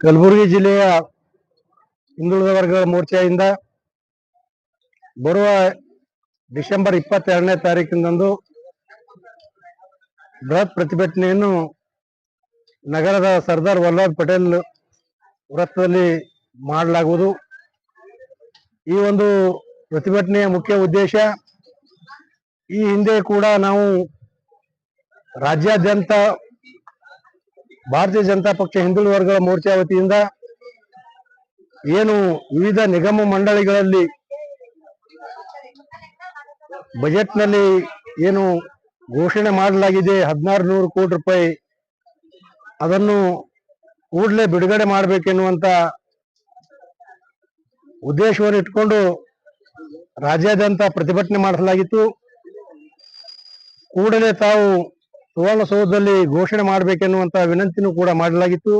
ಕಲಬುರಗಿ ಜಿಲ್ಲೆಯ ಹಿಂದುಳಿದ ವರ್ಗಗಳ ಮೋರ್ಚಾದಿಂದ ಬರುವ ಡಿಸೆಂಬರ್ ಇಪ್ಪತ್ತೆರಡನೇ ತಾರೀಕಿನಂದು ಬೃಹತ್ ಪ್ರತಿಭಟನೆಯನ್ನು ನಗರದ ಸರ್ದಾರ್ ವಲ್ಲಭ್ ಪಟೇಲ್ ವೃತ್ತದಲ್ಲಿ ಮಾಡಲಾಗುವುದು. ಈ ಒಂದು ಪ್ರತಿಭಟನೆಯ ಮುಖ್ಯ ಉದ್ದೇಶ, ಈ ಹಿಂದೆ ಕೂಡ ನಾವು ರಾಜ್ಯಾದ್ಯಂತ ಭಾರತೀಯ ಜನತಾ ಪಕ್ಷ ಹಿಂದುಳಿದ ವರ್ಗಗಳ ಮೋರ್ಚಾ ವತಿಯಿಂದ ಏನು ವಿವಿಧ ನಿಗಮ ಮಂಡಳಿಗಳಲ್ಲಿ ಬಜೆಟ್ನಲ್ಲಿ ಏನು ಘೋಷಣೆ ಮಾಡಲಾಗಿದೆ ಹದಿನಾರು ನೂರು ಕೋಟಿ ರೂಪಾಯಿ ಅದನ್ನು ಕೂಡಲೇ ಬಿಡುಗಡೆ ಮಾಡಬೇಕೆನ್ನುವಂತ ಉದ್ದೇಶವನ್ನು ಇಟ್ಕೊಂಡು ರಾಜ್ಯಾದ್ಯಂತ ಪ್ರತಿಭಟನೆ ಮಾಡಿಸಲಾಗಿತ್ತು ಕೂಡಲೇ ತಾವು ಸುವರ್ಣಸೌಧದಲ್ಲಿ ಘೋಷಣೆ ಮಾಡಬೇಕೆನ್ನುವಂತ ವಿನಂತಿನೂ ಕೂಡ ಮಾಡಲಾಗಿತ್ತು.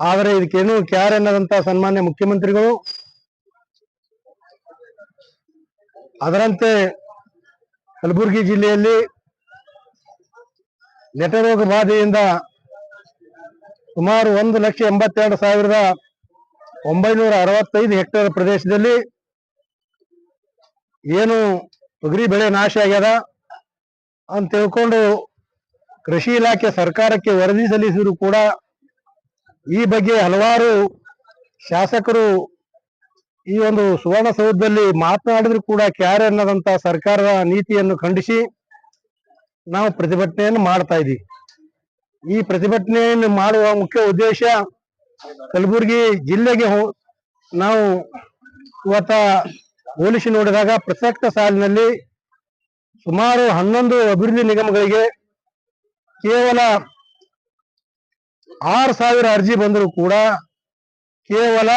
ಆದರೆ ಇದಕ್ಕೇನು ಕ್ಯಾರ್ ಎನ್ನದಂತ ಸನ್ಮಾನ್ಯ ಮುಖ್ಯಮಂತ್ರಿಗಳು, ಅದರಂತೆ ಕಲಬುರಗಿ ಜಿಲ್ಲೆಯಲ್ಲಿ ನೆಟರೋಗ ಬಾಧೆಯಿಂದ ಸುಮಾರು ಒಂದು ಲಕ್ಷ ಎಂಬತ್ತೆರಡು ಸಾವಿರದ ಒಂಬೈನೂರ ಅರವತ್ತೈದು ಹೆಕ್ಟೇರ್ ಪ್ರದೇಶದಲ್ಲಿ ಏನು ತೊಗರಿ ಬೆಳೆ ನಾಶ ಆಗ್ಯದ ಅಂತ ತಿಳ್ಕೊಂಡು ಕೃಷಿ ಇಲಾಖೆ ಸರ್ಕಾರಕ್ಕೆ ವರದಿ ಸಲ್ಲಿಸಿದ್ರು ಕೂಡ ಈ ಬಗ್ಗೆ ಹಲವಾರು ಶಾಸಕರು ಈ ಒಂದು ಸುವರ್ಣಸೌಧದಲ್ಲಿ ಮಾತನಾಡಿದ್ರು ಕೂಡ ಕ್ಯಾರೆ ಅನ್ನದಂತ ಸರ್ಕಾರದ ನೀತಿಯನ್ನು ಖಂಡಿಸಿ ನಾವು ಪ್ರತಿಭಟನೆಯನ್ನು ಮಾಡ್ತಾ ಇದ್ದೀವಿ. ಈ ಪ್ರತಿಭಟನೆಯನ್ನು ಮಾಡುವ ಮುಖ್ಯ ಉದ್ದೇಶ ಕಲಬುರಗಿ ಜಿಲ್ಲೆಗೆ ನಾವು ಇವತ್ತ ಹೋಲಿಸಿ ನೋಡಿದಾಗ ಪ್ರಸಕ್ತ ಸಾಲಿನಲ್ಲಿ ಸುಮಾರು ಹನ್ನೊಂದು ಅಭಿವೃದ್ಧಿ ನಿಗಮಗಳಿಗೆ ಕೇವಲ ಆರು ಸಾವಿರ ಅರ್ಜಿ ಬಂದರೂ ಕೂಡ ಕೇವಲ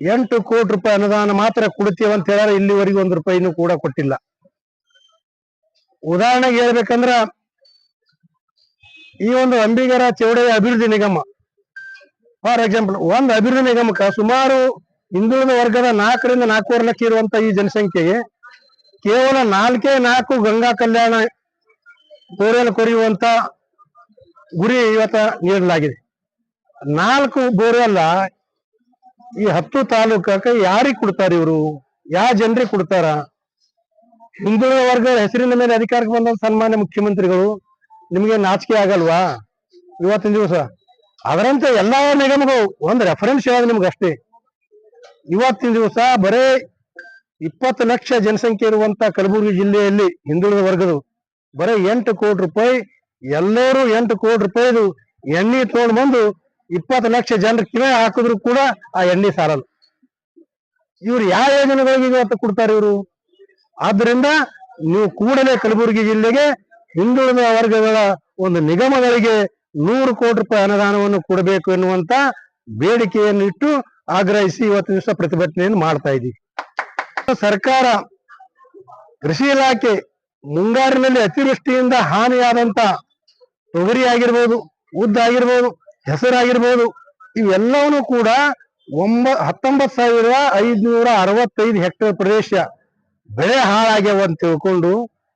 ಎಂಟು ಕೋಟಿ ರೂಪಾಯಿ ಅನುದಾನ ಮಾತ್ರ ಕೊಡ್ತೀವಿ ಅಂತ ಹೇಳಿದ್ರೆ ಇಲ್ಲಿವರೆಗೂ ಒಂದು ರೂಪಾಯಿನೂ ಕೂಡ ಕೊಟ್ಟಿಲ್ಲ. ಉದಾಹರಣೆಗೆ ಹೇಳ್ಬೇಕಂದ್ರ ಈ ಒಂದು ಅಂಬಿಗರ ಚೌಡಯ್ಯ ಅಭಿವೃದ್ಧಿ ನಿಗಮ, ಫಾರ್ ಎಕ್ಸಾಂಪಲ್ ಒಂದು ಅಭಿವೃದ್ಧಿ ನಿಗಮಕ್ಕೆ ಸುಮಾರು ಹಿಂದುಳಿದ ವರ್ಗದ ನಾಲ್ಕರಿಂದ ನಾಲ್ಕೂವರೆ ಲಕ್ಷ ಇರುವಂತ ಈ ಜನಸಂಖ್ಯೆಗೆ ಕೇವಲ ನಾಲ್ಕೇ ನಾಲ್ಕು ಗಂಗಾ ಕಲ್ಯಾಣ ಬೋರ್ವೆಲ್ ಕೊರೆಯುವಂತ ಗುರಿ ಇವತ್ತ ನೀಡಲಾಗಿದೆ. ನಾಲ್ಕು ಬೋರ್ವೆಲ್ಲ ಈ ಹತ್ತು ತಾಲೂಕಕ್ಕೆ ಯಾರಿಗೆ ಕೊಡ್ತಾರ ಇವರು? ಯಾವ ಜನರಿಗೆ ಕೊಡ್ತಾರ? ಹಿಂದುಳಿದ ವರ್ಗದ ಹೆಸರಿನ ಮೇಲೆ ಅಧಿಕಾರಕ್ಕೆ ಬಂದ ಸನ್ಮಾನ್ಯ ಮುಖ್ಯಮಂತ್ರಿಗಳು, ನಿಮಗೆ ನಾಚಿಕೆ ಆಗಲ್ವಾ? ಇವತ್ತಿನ ದಿವಸ. ಅದರಂತೆ ಎಲ್ಲಾ ನಿಗಮಗಳು, ಒಂದು ರೆಫರೆನ್ಸ್ ಹೇಳೋದು ನಿಮ್ಗೆ ಅಷ್ಟೇ. ಇವತ್ತಿನ ದಿವಸ ಬರೇ ಇಪ್ಪತ್ತು ಲಕ್ಷ ಜನಸಂಖ್ಯೆ ಇರುವಂತ ಕಲಬುರಗಿ ಜಿಲ್ಲೆಯಲ್ಲಿ ಹಿಂದುಳಿದ ವರ್ಗದ ಬರೇ ಎಂಟು ಕೋಟಿ ರೂಪಾಯಿ, ಎಲ್ಲರೂ ಎಂಟು ಕೋಟಿ ರೂಪಾಯಿದು ಎಣ್ಣೆ ತಗೊಂಡು ಬಂದು ಇಪ್ಪತ್ತು ಲಕ್ಷ ಜನರ ಕಿವೆ ಹಾಕಿದ್ರು ಕೂಡ ಆ ಎಣ್ಣೆ ಸಾಲಲ್ಲ. ಇವ್ರು ಯಾವ ಯೋಜನೆಗಳಿಗೆ ಇವತ್ತು ಕೊಡ್ತಾರೆ ಇವರು? ಆದ್ರಿಂದ ನೀವು ಕೂಡಲೇ ಕಲಬುರಗಿ ಜಿಲ್ಲೆಗೆ ಹಿಂದುಳಿದ ವರ್ಗಗಳ ಒಂದು ನಿಗಮಗಳಿಗೆ ನೂರು ಕೋಟಿ ರೂಪಾಯಿ ಅನುದಾನವನ್ನು ಕೊಡಬೇಕು ಎನ್ನುವಂತ ಬೇಡಿಕೆಯನ್ನು ಇಟ್ಟು ಆಗ್ರಹಿಸಿ ಇವತ್ತು ದಿವಸ ಪ್ರತಿಭಟನೆಯನ್ನು ಮಾಡ್ತಾ ಇದ್ದೀವಿ. ಸರ್ಕಾರ ಕೃಷಿ ಇಲಾಖೆ ಮುಂಗಾರಿನಲ್ಲಿ ಅತಿವೃಷ್ಟಿಯಿಂದ ಹಾನಿಯಾದಂತ ತೊಗರಿ ಆಗಿರ್ಬೋದು ಉದ್ದ ಆಗಿರ್ಬೋದು ಹೆಸರಾಗಿರ್ಬೋದು, ಇವೆಲ್ಲವನ್ನೂ ಕೂಡ ಒಂಬ ಹತ್ತೊಂಬತ್ ಸಾವಿರದ ಐದ್ನೂರ ಅರವತ್ತೈದು ಹೆಕ್ಟೇರ್ ಪ್ರದೇಶ ಬೆಳೆ ಹಾಳಾಗ್ಯಾವ ಅಂತ ತಿಳ್ಕೊಂಡು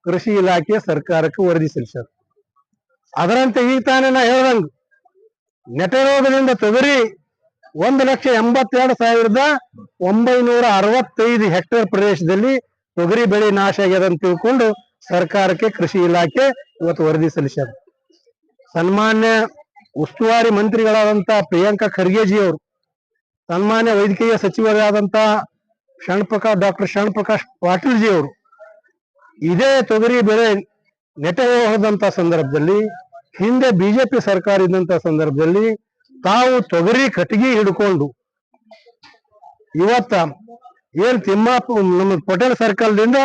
ಕೃಷಿ ಇಲಾಖೆ ಸರ್ಕಾರಕ್ಕೆ ವರದಿ ಸಲ್ಲಿಸ್ಯಾರ. ಅದರಂತೆ ಈ ತಾನೇ ನಾ ಹೇಳ್ದಂಗ ನೆಟರೋಗದಿಂದ ತೊಗರಿ ಒಂದು ಲಕ್ಷ ಎಂಬತ್ತೆರಡು ಸಾವಿರದ ಒಂಬೈನೂರ ಅರವತ್ತೈದು ಹೆಕ್ಟೇರ್ ಪ್ರದೇಶದಲ್ಲಿ ತೊಗರಿ ಬೆಳೆ ನಾಶ ಆಗ್ಯದ ಅಂತ ತಿಳ್ಕೊಂಡು ಸರ್ಕಾರಕ್ಕೆ, ಕೃಷಿ ಇಲಾಖೆ ಇವತ್ತು ವರದಿ ಸಲ್ಲಿಸ್ಯಾರ. ಸನ್ಮಾನ್ಯ ಉಸ್ತುವಾರಿ ಮಂತ್ರಿಗಳಾದಂತ ಪ್ರಿಯಾಂಕಾ ಖರ್ಗೆಜಿ ಅವರು, ಸನ್ಮಾನ್ಯ ವೈದ್ಯಕೀಯ ಸಚಿವರಾದಂತ ಶರಣಪ್ರಕಾಶ್ ಡಾಕ್ಟರ್ ಶರಣಪ್ರಕಾಶ್ ಪಾಟೀಲ್ಜಿ ಅವರು, ಇದೇ ತೊಗರಿ ಬೆಳೆ ನೆಟೆ ಸಂದರ್ಭದಲ್ಲಿ, ಹಿಂದೆ ಬಿಜೆಪಿ ಸರ್ಕಾರ ಇದ್ದಂತ ಸಂದರ್ಭದಲ್ಲಿ ತಾವು ತೊಗರಿ ಕಟ್ಟಿಗೆ ಹಿಡ್ಕೊಂಡು, ಇವತ್ತ ಏನ್ ತಿಮ್ಮಾಪು, ನಮ್ಮ ಪಟೇಲ್ ಸರ್ಕಲ್ದಿಂದ ಏ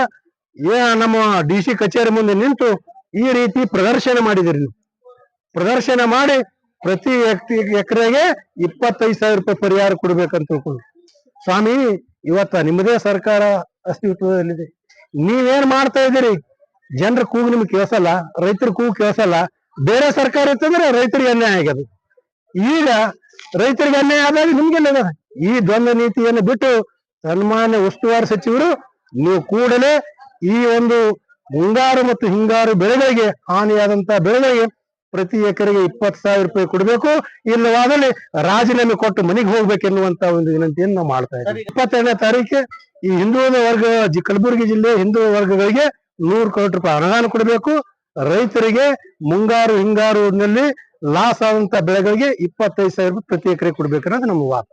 ನಮ್ಮ ಡಿ ಸಿ ಕಚೇರಿ ಮುಂದೆ ನಿಂತು ಈ ರೀತಿ ಪ್ರದರ್ಶನ ಮಾಡಿದಿರಿ ಪ್ರದರ್ಶನ ಮಾಡಿ ಪ್ರತಿ ವ್ಯಕ್ತಿ, ಎಕರೆಗೆ ಇಪ್ಪತ್ತೈದು ಸಾವಿರ ರೂಪಾಯಿ ಪರಿಹಾರ ಕೊಡ್ಬೇಕಂತ ತಿಳ್ಕೊಂಡು ಸ್ವಾಮಿ, ಇವತ್ತ ನಿಮ್ಮದೇ ಸರ್ಕಾರ ಅಸ್ತಿತ್ವದಲ್ಲಿದೆ. ನೀವೇನ್ ಮಾಡ್ತಾ ಇದ್ದೀರಿ? ಜನರ ಕೂಗು ನಿಮ್ಗೆ ಕೇಳಿಸಲ್ಲ, ರೈತರ ಕೂಗು ಕೇಳಿಸಲ್ಲ. ಬೇರೆ ಸರ್ಕಾರ ಇತ್ತಂದ್ರೆ ರೈತರಿಗೆ ಅನ್ಯಾಯ ಆಗ್ಯದ. ಈಗ ರೈತರಿಗೆ ಅನ್ಯಾಯ ಆದಾಗ ನಿಮ್ಗೆ ಈ ದ್ವಂದ್ವ ನೀತಿಯನ್ನು ಬಿಟ್ಟು ಸನ್ಮಾನ್ಯ ಉಸ್ತುವಾರಿ ಸಚಿವರು ನೀವು ಕೂಡಲೇ ಈ ಒಂದು ಮುಂಗಾರು ಮತ್ತು ಹಿಂಗಾರು ಬೆಳೆಗಳಿಗೆ ಹಾನಿಯಾದಂತಹ ಬೆಳೆಗಳಿಗೆ ಪ್ರತಿ ಎಕರೆಗೆ ಇಪ್ಪತ್ತು ಸಾವಿರ ರೂಪಾಯಿ ಕೊಡಬೇಕು. ಇಲ್ಲವಾದಲ್ಲಿ ರಾಜೀನಾಮೆ ಕೊಟ್ಟು ಮನೆಗೆ ಹೋಗ್ಬೇಕೆನ್ನುವಂತ ಒಂದು ವಿನಂತಿಯನ್ನು ನಾವು ಮಾಡ್ತಾ ಇದ್ದೀವಿ. ಇಪ್ಪತ್ತೆರಡನೇ ತಾರೀಕು ಈ ಹಿಂದೂ ವರ್ಗ ಕಲಬುರಗಿ ಜಿಲ್ಲೆ ಹಿಂದೂ ವರ್ಗಗಳಿಗೆ ನೂರು ಕೋಟಿ ರೂಪಾಯಿ ಅನುದಾನ ಕೊಡಬೇಕು. ರೈತರಿಗೆ ಮುಂಗಾರು ಹಿಂಗಾರುನಲ್ಲಿ ಲಾಸ್ ಆದಂತ ಬೆಳೆಗಳಿಗೆ ಇಪ್ಪತ್ತೈದು ಸಾವಿರ ರೂಪಾಯಿ ಪ್ರತಿ ಎಕರೆ ಕೊಡ್ಬೇಕು ಅನ್ನೋದು ನಮ್ಮ ವಾದ.